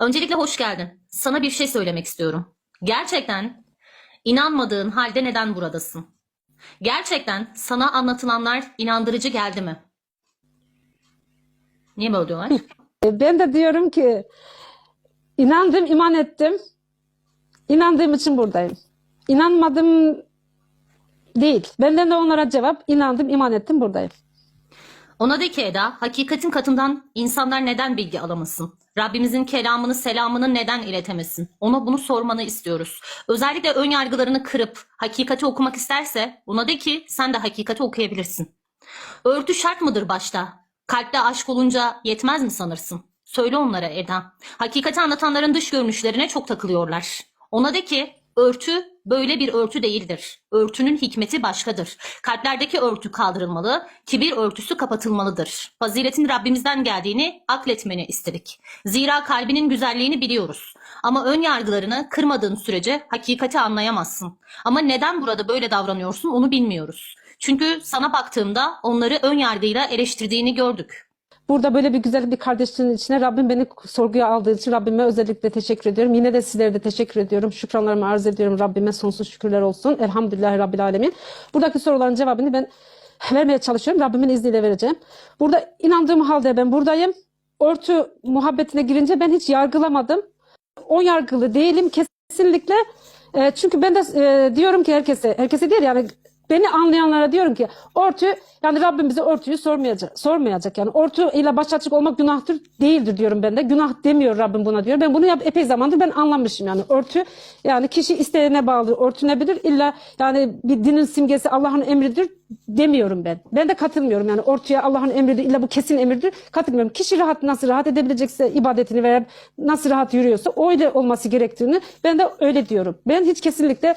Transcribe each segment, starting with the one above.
Öncelikle hoş geldin. Sana bir şey söylemek istiyorum. Gerçekten inanmadığın halde neden buradasın? Gerçekten sana anlatılanlar inandırıcı geldi mi? Niye böyle diyorlar? E, Ben de diyorum ki inandım, iman ettim. İnandığım için buradayım. İnanmadım değil. Benden de onlara cevap inandım, iman ettim buradayım. Ona de ki Eda, hakikatin katından insanlar neden bilgi alamasın? Rabbimizin kelamını, selamını neden iletemesin? Ona bunu sormanı istiyoruz. Özellikle ön yargılarını kırıp hakikati okumak isterse ona de ki sen de hakikati okuyabilirsin. Örtü şart mıdır başta? Kalpte aşk olunca yetmez mi sanırsın? Söyle onlara Eda. Hakikati anlatanların dış görünüşlerine çok takılıyorlar. Ona de ki örtü böyle bir örtü değildir. Örtünün hikmeti başkadır. Kalplerdeki örtü kaldırılmalı, kibir örtüsü kapatılmalıdır. Faziletin Rabbimizden geldiğini akletmeni istedik. Zira kalbinin güzelliğini biliyoruz. Ama ön yargılarını kırmadığın sürece hakikati anlayamazsın. Ama neden burada böyle davranıyorsun onu bilmiyoruz. Çünkü sana baktığımda onları ön yargıyla eleştirdiğini gördük. Burada böyle bir güzel bir kardeşliğin içine Rabbim beni sorguya aldığı için Rabbime özellikle teşekkür ediyorum. Yine de sizlere de teşekkür ediyorum. Şükranlarımı arz ediyorum. Rabbime sonsuz şükürler olsun. Elhamdülillahi Rabbil Alemin. Buradaki soruların cevabını ben vermeye çalışıyorum. Rabbimin izniyle vereceğim. Burada inandığım halde ben buradayım. Örtü muhabbetine girince ben hiç yargılamadım. O yargılı değilim kesinlikle. E, çünkü ben de e, diyorum ki herkese, herkese değil yani beni anlayanlara diyorum ki örtü yani Rabbim bize örtüyü sormayacak. Sormayacak yani örtü ile baş açık olmak günahtır değildir diyorum ben de. Günah demiyor Rabbim buna diyor. Ben bunu yap, epey zamandır ben anlamışım yani örtü yani kişi isteğine bağlı örtünebilir. İlla yani bir dinin simgesi Allah'ın emridir demiyorum ben. Ben de katılmıyorum yani örtüye Allah'ın emridir illa bu kesin emirdir katılmıyorum. Kişi rahat nasıl rahat edebilecekse ibadetini veya nasıl rahat yürüyorsa öyle olması gerektiğini ben de öyle diyorum. Ben hiç kesinlikle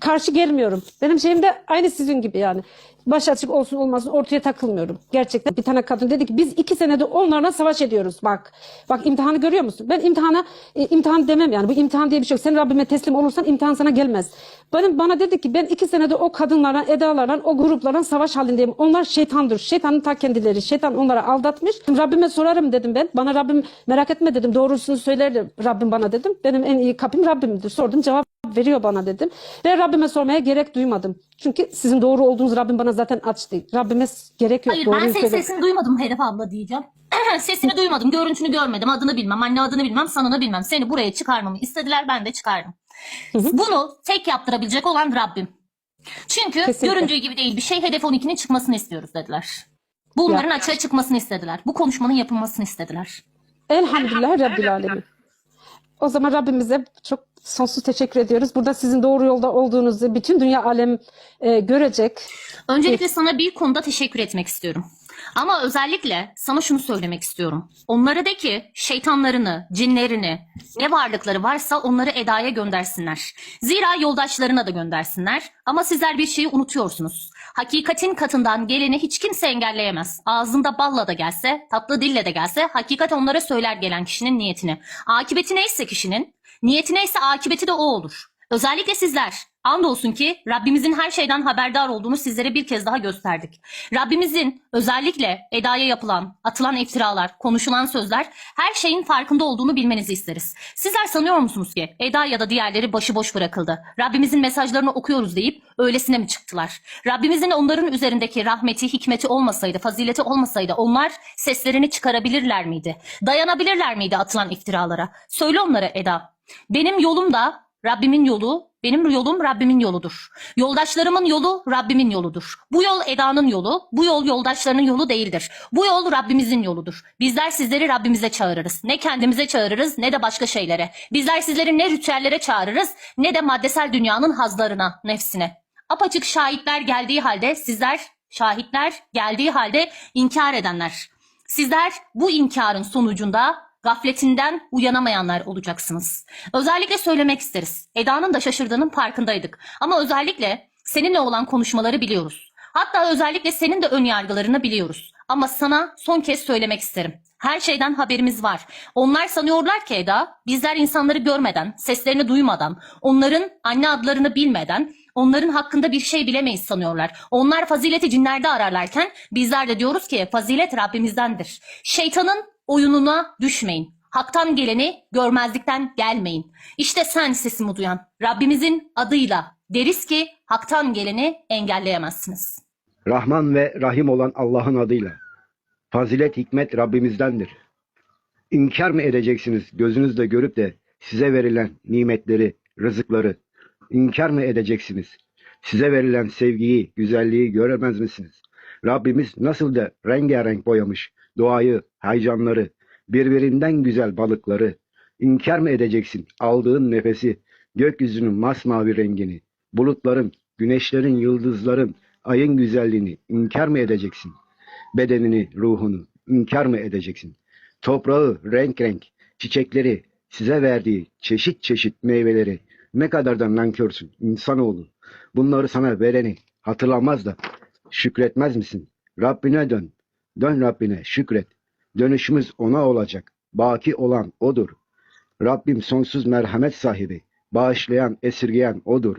karşı gelmiyorum. Benim şeyim de aynı sizin gibi yani. Baş açık olsun olmasın ortaya takılmıyorum. Gerçekten bir tane kadın dedi ki biz iki senede onlarla savaş ediyoruz bak. Bak imtihanı görüyor musun? Ben imtihana e, imtihan demem yani bu imtihan diye bir şey yok. Sen Rabbime teslim olursan imtihan sana gelmez. Benim bana dedi ki ben iki senede o kadınlarla, edalarla, o gruplarla savaş halindeyim. Onlar şeytandır. Şeytanın ta kendileri. Şeytan onları aldatmış. Rabbime sorarım dedim ben. Bana Rabbim merak etme dedim. Doğrusunu söyler Rabbim bana dedim. Benim en iyi kapım Rabbimdir. Sordum cevap veriyor bana dedim. Ve Rabbime sormaya gerek duymadım. Çünkü sizin doğru olduğunuz Rabbim bana zaten açtı. Rabbime gerek yok. Hayır ben senin söyle. sesini duymadım Hedef abla diyeceğim. Sesini duymadım, görüntünü görmedim, adını bilmem, anne adını bilmem, sanını bilmem. Seni buraya çıkarmamı istediler, ben de çıkardım. Bunu tek yaptırabilecek olan Rabbim. Çünkü Kesinlikle. göründüğü gibi değil bir şey Hedef 12'nin çıkmasını istiyoruz dediler. Bunların açığa çıkmasını istediler. Bu konuşmanın yapılmasını istediler. Elhamdülillah Rabbil Alemin. O zaman Rabbimize çok sonsuz teşekkür ediyoruz. Burada sizin doğru yolda olduğunuzu bütün dünya alem e, görecek. Öncelikle sana bir konuda teşekkür etmek istiyorum. Ama özellikle sana şunu söylemek istiyorum. Onlara de ki şeytanlarını, cinlerini, ne varlıkları varsa onları Eda'ya göndersinler. Zira yoldaşlarına da göndersinler. Ama sizler bir şeyi unutuyorsunuz. Hakikatin katından geleni hiç kimse engelleyemez. Ağzında balla da gelse, tatlı dille de gelse hakikat onlara söyler gelen kişinin niyetini. Akibeti neyse kişinin, niyeti neyse akibeti de o olur. Özellikle sizler. Andolsun ki Rabbimizin her şeyden haberdar olduğunu sizlere bir kez daha gösterdik. Rabbimizin özellikle Eda'ya yapılan, atılan iftiralar, konuşulan sözler her şeyin farkında olduğunu bilmenizi isteriz. Sizler sanıyor musunuz ki Eda ya da diğerleri başıboş bırakıldı? Rabbimizin mesajlarını okuyoruz deyip öylesine mi çıktılar? Rabbimizin onların üzerindeki rahmeti, hikmeti olmasaydı, fazileti olmasaydı onlar seslerini çıkarabilirler miydi? Dayanabilirler miydi atılan iftiralara? Söyle onlara Eda. Benim yolum da Rabbimin yolu, benim yolum Rabbimin yoludur. Yoldaşlarımın yolu Rabbimin yoludur. Bu yol Eda'nın yolu, bu yol yoldaşlarının yolu değildir. Bu yol Rabbimizin yoludur. Bizler sizleri Rabbimize çağırırız. Ne kendimize çağırırız ne de başka şeylere. Bizler sizleri ne ritüellere çağırırız ne de maddesel dünyanın hazlarına, nefsine. Apaçık şahitler geldiği halde sizler şahitler geldiği halde inkar edenler. Sizler bu inkarın sonucunda gafletinden uyanamayanlar olacaksınız. Özellikle söylemek isteriz. Eda'nın da şaşırdığının farkındaydık. Ama özellikle seninle olan konuşmaları biliyoruz. Hatta özellikle senin de ön yargılarını biliyoruz. Ama sana son kez söylemek isterim. Her şeyden haberimiz var. Onlar sanıyorlar ki Eda, bizler insanları görmeden, seslerini duymadan, onların anne adlarını bilmeden, onların hakkında bir şey bilemeyiz sanıyorlar. Onlar fazileti cinlerde ararlarken bizler de diyoruz ki fazilet Rabbimizdendir. Şeytanın oyununa düşmeyin. haktan geleni görmezlikten gelmeyin. İşte sen sesimi duyan Rabbimizin adıyla deriz ki haktan geleni engelleyemezsiniz. Rahman ve Rahim olan Allah'ın adıyla. Fazilet hikmet Rabbimizdendir. İnkar mı edeceksiniz gözünüzle görüp de size verilen nimetleri, rızıkları? İnkar mı edeceksiniz? Size verilen sevgiyi, güzelliği göremez misiniz? Rabbimiz nasıl da rengarenk boyamış doğayı, haycanları, birbirinden güzel balıkları. İnkar mı edeceksin aldığın nefesi, gökyüzünün masmavi rengini, bulutların, güneşlerin, yıldızların, ayın güzelliğini inkar mı edeceksin? Bedenini, ruhunu inkar mı edeceksin? Toprağı, renk renk, çiçekleri, size verdiği çeşit çeşit meyveleri ne kadar da nankörsün insanoğlu. Bunları sana vereni hatırlamaz da şükretmez misin? Rabbine dön. Dön Rabbine şükret. Dönüşümüz ona olacak. Baki olan odur. Rabbim sonsuz merhamet sahibi. Bağışlayan, esirgeyen odur.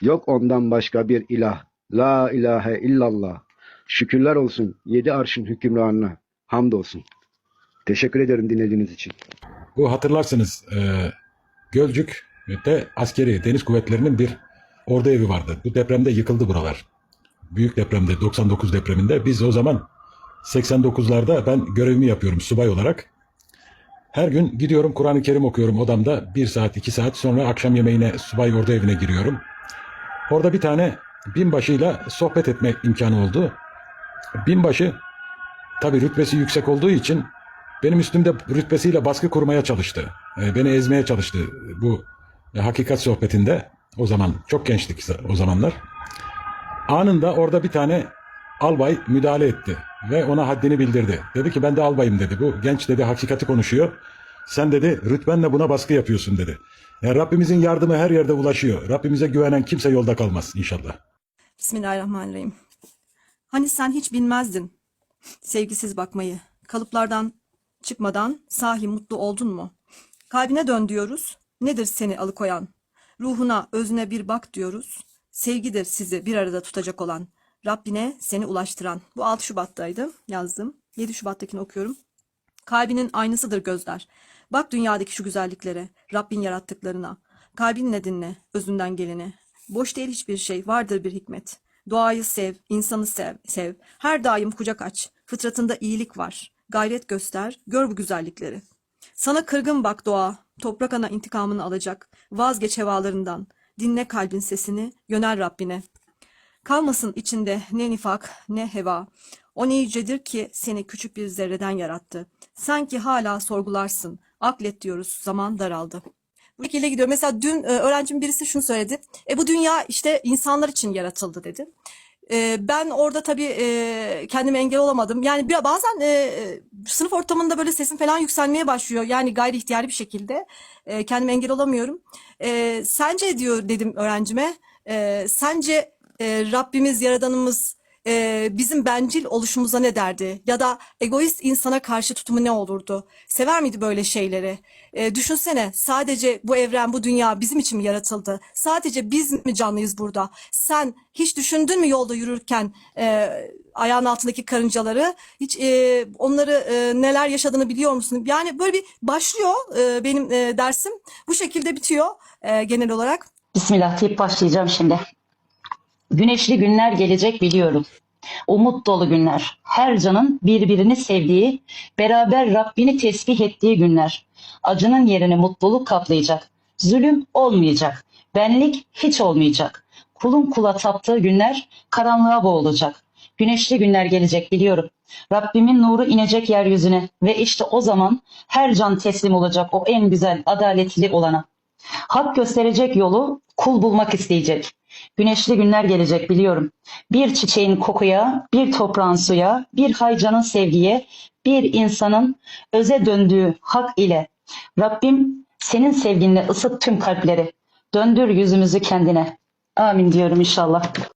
Yok ondan başka bir ilah. La ilahe illallah. Şükürler olsun yedi arşın hükümranına. Hamdolsun. Teşekkür ederim dinlediğiniz için. Bu hatırlarsınız e, Gölcük'te askeri deniz kuvvetlerinin bir ordu evi vardı. Bu depremde yıkıldı buralar. Büyük depremde 99 depreminde biz o zaman 89'larda ben görevimi yapıyorum subay olarak. Her gün gidiyorum Kur'an-ı Kerim okuyorum odamda. Bir saat iki saat sonra akşam yemeğine subay ordu evine giriyorum. Orada bir tane binbaşıyla sohbet etme imkanı oldu. Binbaşı tabii rütbesi yüksek olduğu için benim üstümde rütbesiyle baskı kurmaya çalıştı. E, Beni ezmeye çalıştı bu hakikat sohbetinde. O zaman çok gençtik o zamanlar. Anında orada bir tane albay müdahale etti ve ona haddini bildirdi. Dedi ki ben de albayım dedi. Bu genç dedi hakikati konuşuyor. Sen dedi rütbenle buna baskı yapıyorsun dedi. Yani Rabbimizin yardımı her yerde ulaşıyor. Rabbimize güvenen kimse yolda kalmaz inşallah. Bismillahirrahmanirrahim. Hani sen hiç bilmezdin sevgisiz bakmayı. Kalıplardan çıkmadan sahi mutlu oldun mu? Kalbine dön diyoruz. Nedir seni alıkoyan? Ruhuna, özüne bir bak diyoruz. Sevgidir sizi bir arada tutacak olan. Rabbine seni ulaştıran. Bu 6 Şubat'taydı yazdım. 7 Şubat'takini okuyorum. Kalbinin aynısıdır gözler. Bak dünyadaki şu güzelliklere, Rabbin yarattıklarına. Kalbinle dinle, özünden geleni. Boş değil hiçbir şey, vardır bir hikmet. Doğayı sev, insanı sev, sev. Her daim kucak aç. Fıtratında iyilik var. Gayret göster, gör bu güzellikleri. Sana kırgın bak doğa, toprak ana intikamını alacak. Vazgeç hevalarından. Dinle kalbin sesini, yönel Rabbine. Kalmasın içinde ne nifak ne heva. O ne yücedir ki seni küçük bir zerreden yarattı. Sanki hala sorgularsın. Aklet diyoruz zaman daraldı. Bu şekilde gidiyor. Mesela dün e, öğrencim birisi şunu söyledi. E bu dünya işte insanlar için yaratıldı dedi. E, ben orada tabii e, kendime engel olamadım. Yani bazen e, e, sınıf ortamında böyle sesim falan yükselmeye başlıyor. Yani gayri ihtiyari bir şekilde. E, kendime engel olamıyorum. E, sence diyor dedim öğrencime. Sence e, Rabbimiz, Yaradanımız e, bizim bencil oluşumuza ne derdi? Ya da egoist insana karşı tutumu ne olurdu? Sever miydi böyle şeyleri? E, düşünsene sadece bu evren, bu dünya bizim için mi yaratıldı? Sadece biz mi canlıyız burada? Sen hiç düşündün mü yolda yürürken e, ayağın altındaki karıncaları? Hiç e, onları e, neler yaşadığını biliyor musun? Yani böyle bir başlıyor e, benim e, dersim. Bu şekilde bitiyor e, genel olarak. Bismillah deyip başlayacağım şimdi. Güneşli günler gelecek biliyorum. Umut dolu günler. Her canın birbirini sevdiği, beraber Rabbini tesbih ettiği günler. Acının yerini mutluluk kaplayacak. Zulüm olmayacak. Benlik hiç olmayacak. Kulun kula taptığı günler karanlığa boğulacak. Güneşli günler gelecek biliyorum. Rabbimin nuru inecek yeryüzüne ve işte o zaman her can teslim olacak o en güzel, adaletli olana. Hak gösterecek yolu kul bulmak isteyecek. Güneşli günler gelecek biliyorum. Bir çiçeğin kokuya, bir toprağın suya, bir haycanın sevgiye, bir insanın öze döndüğü hak ile. Rabbim senin sevginle ısıt tüm kalpleri. Döndür yüzümüzü kendine. Amin diyorum inşallah.